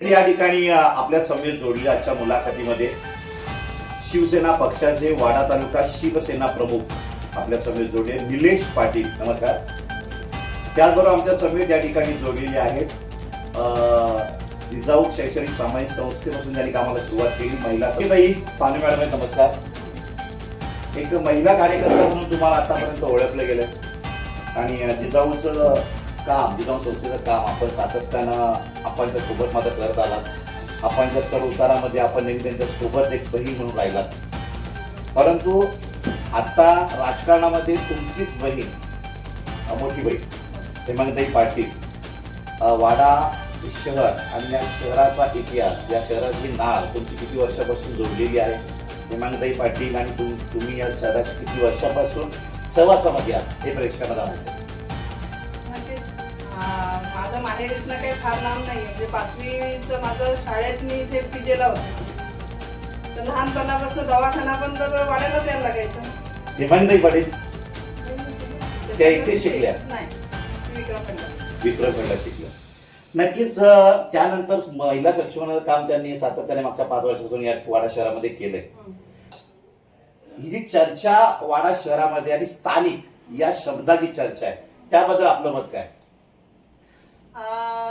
या ठिकाणी आपल्या समवेत जोडली आजच्या मुलाखतीमध्ये शिवसेना पक्षाचे वाडा तालुका शिवसेना प्रमुख आपल्या समेत जोडले निलेश पाटील नमस्कार. त्याचबरोबर आमच्या समेत या ठिकाणी जोडलेले आहेत अ, जिजाऊ शैक्षणिक सामाजिक संस्थेपासून त्यांनी कामाला सुरुवात केली महिला समिती. पाने मॅडम नमस्कार. एक महिला कार्यकर्ता म्हणून तुम्हाला आतापर्यंत ओळखलं गेलं. आणि जिजाऊचं काम जिजाऊ संस्थेचं काम आपण सातत्यानं आपण त्या सोबत मात्र करत आलात. आपण त्या चढ उतारामध्ये आपण नेहमी त्यांच्यासोबत एक बहीण म्हणून राहिलात. परंतु आता राजकारणामध्ये तुमचीच बहीण मोठी बहीण हेमंतई पाटील वाडा शहर आणि या शहराचा इतिहास या शहराची नाळ तुमची किती वर्षापासून जोडलेली आहे? हेमांगताई पाटील आणि तुम तुम्ही या शहराशी किती वर्षापासून सहवासामध्ये आहात? हे प्रेक्षकांना जाणायचं माझं माहेर इथनं काही फार लांब नाही म्हणजे पाचवीचं माझं शाळेत मी इथे पिजेला होते. तर लहानपणापासून दवाखाना पण तर वाड्यालाच यायला लागायचं. हेमांगताई पाटील त्या इथे शिकल्या? नाही मी विक्रमकडला विक्रमगडला शिकलं नक्कीच अ, त्यानंतर महिला सक्षमीकरणाचं काम त्यांनी सातत्याने मागच्या पाच वर्षापासून या वाडा शहरामध्ये केलंय. ही जी चर्चा वाडा शहरामध्ये आणि स्थानिक या शब्दाची चर्चा आहे त्याबद्दल आपलं मत काय?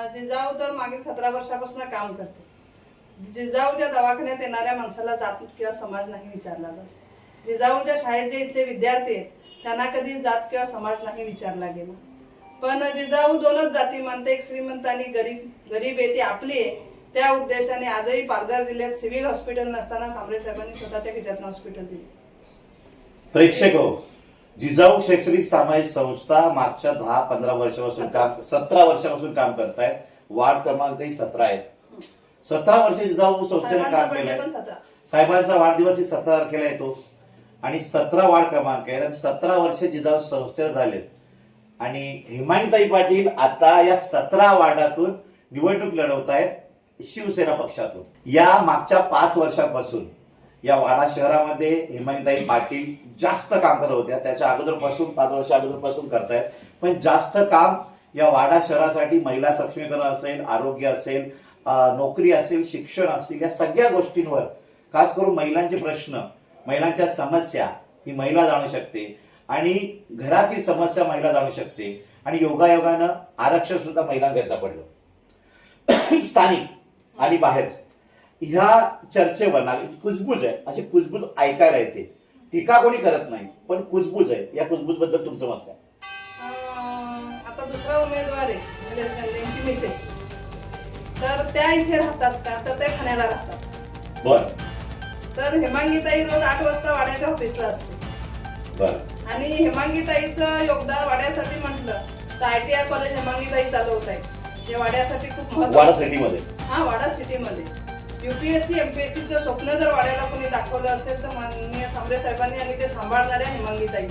जिजाऊ तर मागील सतरा वर्षापासून काम करते. जिजाऊच्या दवाखान्यात येणाऱ्या माणसाला जात किंवा समाज नाही विचारला जात. जिजाऊच्या शाळेत जे इथले विद्यार्थी आहेत त्यांना कधी जात किंवा समाज नाही विचारला गेला. पण जिजाऊ दोनच जाती म्हणते एक श्रीमंत आणि गरीब गरीब आहे ती आपली आहे. त्या उद्देशाने आजही पालघर जिल्ह्यात सिव्हिल हॉस्पिटल नसताना सांबरे साहेबांनी स्वतःच्या खिच्यातनं हॉस्पिटल दिले. प्रेक्षक हो जिजाऊ शैक्षणिक सामाजिक संस्था मागच्या दहा पंधरा वर्षापासून काम सतरा वर्षापासून काम करतायत. वार्ड क्रमांकही सतरा आहे सतरा वर्ष जिजाऊ संस्थेने काम केलंय. साहेबांचा वाढदिवस ही सतरा तारखेला येतो. आणि सतरा वार्ड क्रमांक आहे. आणि सतरा वर्ष जिजाऊ संस्थेला झालेत. आणि हेमांगताई पाटील आता या सतरा वार्डातून निवडणूक लढवत आहेत शिवसेना पक्षातून. या मागच्या पाच वर्षांपासून. या वाडा शहरामध्ये हेमांगताई पाटील जास्त काम करत होत्या. त्याच्या अगोदरपासून पाच वर्ष अगोदरपासून करतायत. पण जास्त काम या वाडा शहरासाठी महिला सक्षमीकरण असेल आरोग्य असेल नोकरी असेल शिक्षण असेल या सगळ्या गोष्टींवर खास करून महिलांचे प्रश्न महिलांच्या समस्या ही महिला जाणू शकते आणि घरातील समस्या महिला जाणू शकते. आणि योगायोगानं आरक्षण सुद्धा महिलांकरता पडलं. स्थानिक आणि बाहेरच. ह्या चर्चेवर ना कुजबूज आहे अशी कुजबूज ऐकायला येते. टीका कोणी करत नाही पण कुजबूज आहे. या कुजबूजबद्दल तुमचं मत काय? आता दुसरा उमेदवार आहे मिसेस. तर त्या इथे राहतात का? तर ते ठाण्याला राहतात. बर. तर हेमांगीताई रोज आठ वाजता वाड्याच्या ऑफिसला असते. बर. आणि हेमांगीताईचं योगदान वाड्यासाठी म्हटलं तर I T I college Hemangitai चालवत आहे. जे वाड्यासाठी खूप वाडा महत्वाचं सिटीमध्ये? हा वाडा सिटीमध्ये. युपीएससी एमपीएससीचं स्वप्न जर वाड्याला कोणी दाखवलं असेल तर माननीय सांबरे साहेबांनी आणि ते सांभाळणाऱ्या हेमांगीताई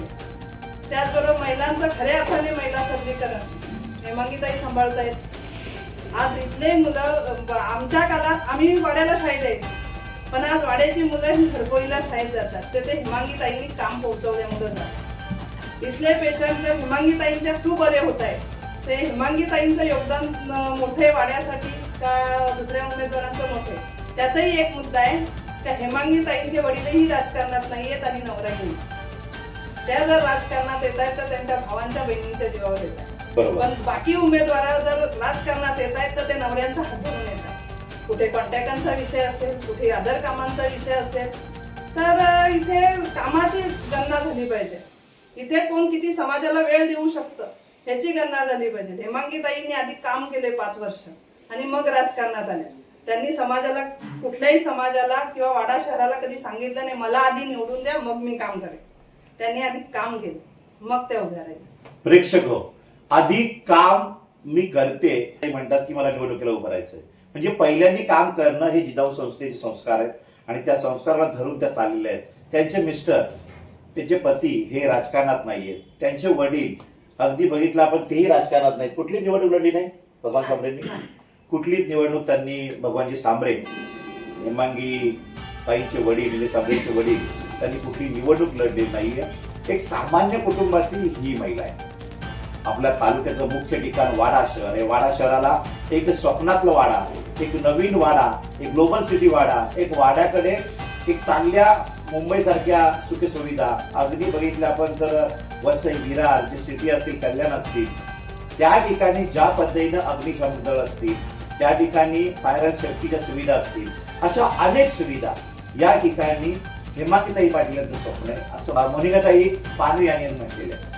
त्याचबरोबर महिलांचं खऱ्या अर्थाने महिला सबलीकरण हेमांगीताई सांभाळतायत आज इथले मुलं आमच्या काळात आम्ही वाड्याला शाळेत आहे पण आज वाड्याची मुलं ही सरपोईला शाळेत जातात. तर ते हिमांगीताईंनी काम पोहोचवल्यामुळे जातात इथले पेशंट जर हिमांगीताईंच्या थ्रू बरे होत आहेत ते हिमांगीताईंचं योगदान मोठे वाड्यासाठी का दुसऱ्या उमेदवारांचं मोठे त्यातही एक मुद्दा आहे का हेमांगीताईंचे वडीलही राजकारणात नाही आहेत आणि नवराही त्या जर राजकारणात येत आहेत तर त्यांच्या भावांच्या बहिणींच्या जीवावर येत आहेत. पण बाकी उमेदवार जर राजकारणात येत आहेत तर ते नवऱ्यांचा हात धरून कुठे कॉन्टॅक्टांचा विषय असेल कुठे अदर कामांचा विषय असेल तर इथे कामाची गणना झाली पाहिजे. इथे कोण किती समाजाला वेळ देऊ शकतं ह्याची गणना झाली पाहिजे. हेमांगीताईंनी आधी काम केले पाच वर्ष आणि मग राजकारणात आल्या त्यांनी समाजाला कुठल्याही समाजाला किंवा वाडा शहराला कधी सांगितलं नाही मला आधी निवडून द्या मग मी काम करेन. त्यांनी आधी काम केलं. मग ते उभ्या राहिल्या प्रेक्षक हो आधी काम मी करते. ते म्हणतात की मला निवडणुकीला उभं राहायचंय. म्हणजे पहिल्यांदा काम करणं हे जिजाऊ संस्थेचे संस्कार आहेत आणि त्या संस्काराला धरून त्या चाललेल्या आहेत. त्यांचे मिस्टर त्यांचे पती हे राजकारणात नाहीये त्यांचे वडील अगदी बघितलं आपण तेही राजकारणात नाहीत. कुठली निवडणूक लढली नाही? भगवान सांबरेंनी कुठलीच निवडणूक त्यांनी भगवानजी सांबरे हेमांगी ताईचे वडील म्हणजे सांबरेचे वडील त्यांनी कुठली निवडणूक लढली नाहीये. एक सामान्य कुटुंबातील ही महिला आहे. आपल्या तालुक्याचं मुख्य ठिकाण वाडा शहर आहे. वाडा शहराला एक स्वप्नातलं वाडा एक नवीन वाडा एक ग्लोबल सिटी वाडा एक वाड्याकडे एक चांगल्या मुंबईसारख्या सुखसुविधा अगदी बघितल्या आपण तर वसई विरार जे सिटी असतील कल्याण असतील त्या ठिकाणी ज्या पद्धतीनं अग्निशमन दल असतील त्या ठिकाणी फायर अँड सेफ्टीच्या सुविधा असतील. अशा अनेक सुविधा या ठिकाणी हेमाकीताई पाटील यांचं स्वप्न आहे. असं मोनिकाताई पानवे यांनी म्हटलेलं आहे.